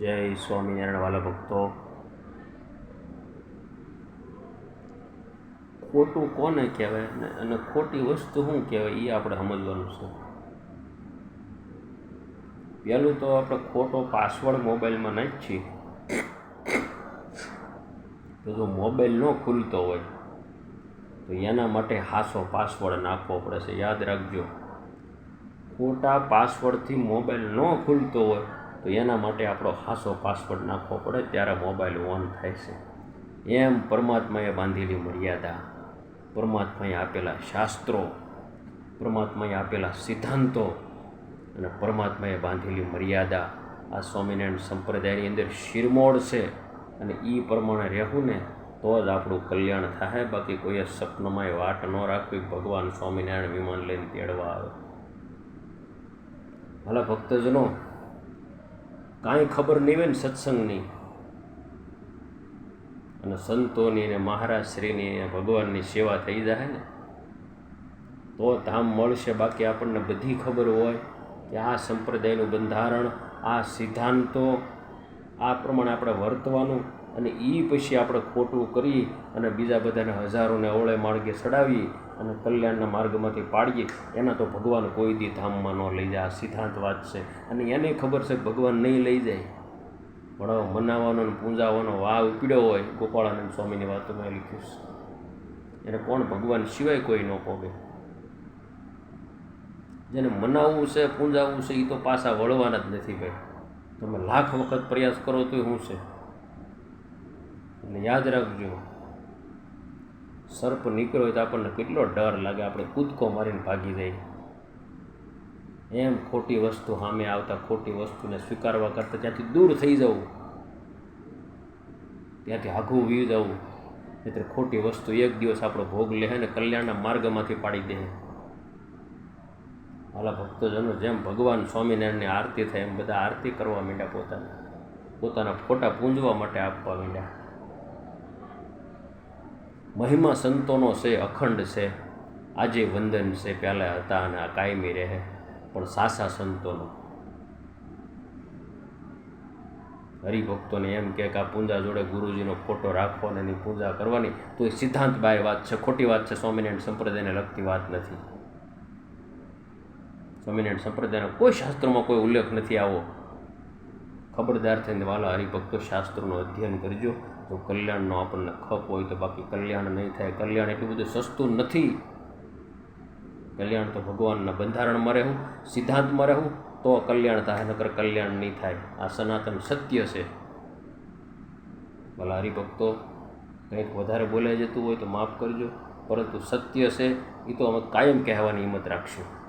જય સ્વામિનારાયણ વાલા ભક્તો. ખોટું કોને કહેવાય અને ખોટી વસ્તુ શું કહેવાય એ આપણે સમજવાનું છે. પહેલું તો આપણે ખોટો પાસવર્ડ મોબાઈલમાં નાખીએ. તો જો મોબાઈલ ન ખુલતો હોય, તો એના માટે હાસો પાસવર્ડ નાખવો પડે છે. યાદ રાખજો. ખોટા પાસવર્ડથી મોબાઈલ ન ખુલતો હોય તો એના માટે આપણો હાસો પાસવર્ડ નાખવો પડે ત્યારે મોબાઈલ ઓન થાય છે. એમ પરમાત્માએ બાંધેલી મર્યાદા, પરમાત્માએ આપેલા શાસ્ત્રો, પરમાત્માએ આપેલા સિદ્ધાંતો અને પરમાત્માએ બાંધેલી મર્યાદા આ સ્વામિનારાયણ સંપ્રદાયની અંદર શિરમોડ છે અને એ પ્રમાણે રહેવું ને તો જ આપણું કલ્યાણ થાય. બાકી કોઈએ સપનામાં વાટ ન રાખવી, ભગવાન સ્વામિનારાયણ વિમાન લઈને તેડવા આવે. ભલા ભક્તજનો કાંઈ ખબર નહીં હોય ને સત્સંગની. અને સંતોની ને મહારાજશ્રીની ને ભગવાનની સેવા થઈ જાય ને, તો ધામ મળશે. બાકી આપણને બધી ખબર હોય કે આ સંપ્રદાયનું બંધારણ, આ સિદ્ધાંતો આ પ્રમાણે આપણે વર્તવાનું અને એ પછી આપણે ખોટું કરી અને બીજા બધાને હજારોને અવળે માર્ગે ચડાવી અને કલ્યાણના માર્ગમાંથી પાડીએ, એના તો ભગવાન કોઈ દી ધામમાં ન લઈ જાય. આ સિદ્ધાંત વાત છે. અને એને ખબર છે ભગવાન નહીં લઈ જાય. પણ મનાવવાનો અને પૂંજાવાનો વાવ ઉપડ્યો હોય, ગોપાળાનંદ સ્વામીની વાતોમાં લખ્યું છે. એને કોણ ભગવાન સિવાય કોઈ ન પોગે. જેને મનાવવું છે, પૂંજાવવું છે એ તો પાછા વળવાના જ નથી ભાઈ. તમે લાખ વખત પ્રયાસ કરો તોય શું છે? એટલે યાદ રાખજો. સર્પ નીકળ્યો હોય તો આપણને કેટલો ડર લાગે? આપણે કૂદકો મારીને ભાગી જાય એમ ખોટી વસ્તુ સામે આવતા ખોટી વસ્તુને સ્વીકારવા કરતાં ત્યાંથી દૂર થઈ જવું. ત્યાંથી આઘું વી જવું એટલે ખોટી વસ્તુ એક દિવસ આપણો ભોગ લે ને કલ્યાણના માર્ગમાંથી પાડી દે હાલા ભક્તોજનો જેમ ભગવાન સ્વામિનારાયણની આરતી થાય એમ બધા આરતી કરવા માંડ્યા પોતાના. પોતાના ફોટા પૂંજવા માટે આપવા માંડ્યા. મહિમા સંતોનો છે, અખંડ છે. આજે વંદન છે, પહેલાં હતા અને આ કાયમી રહે. પણ સાસા સંતોનો. હરિભક્તોને એમ કે આ પૂંજા જોડે ગુરુજીનો ફોટો રાખો અને એની પૂજા કરવાની. તો એ સિદ્ધાંત બાય વાત છે, ખોટી વાત છે, સ્વામિનારાયણ સંપ્રદાયને લગતી વાત નથી. સ્વામિનારાયણ સંપ્રદાયના કોઈ શાસ્ત્રમાં કોઈ ઉલ્લેખ નથી આવો. ખબરદાર થઈને વાલા હરિભક્તો શાસ્ત્રોનું અધ્યયન કરજો. જો કલ્યાણનો આપણને ખપ હોય તો બાકી કલ્યાણ નહીં થાય. કલ્યાણ એટલું બધું સસ્તું નથી. કલ્યાણ તો ભગવાનના બંધારણમાં રહેવું સિદ્ધાંતમાં રહેવું તો કલ્યાણ થાય, નકર કલ્યાણ નહીં થાય. આ સનાતન સત્ય છે. ભલા હરિભક્તો કંઈક વધારે બોલાઈ જતું હોય તો માફ કરજો. પરંતુ સત્ય છે એ તો અમે કાયમ કહેવાની હિંમત રાખશું.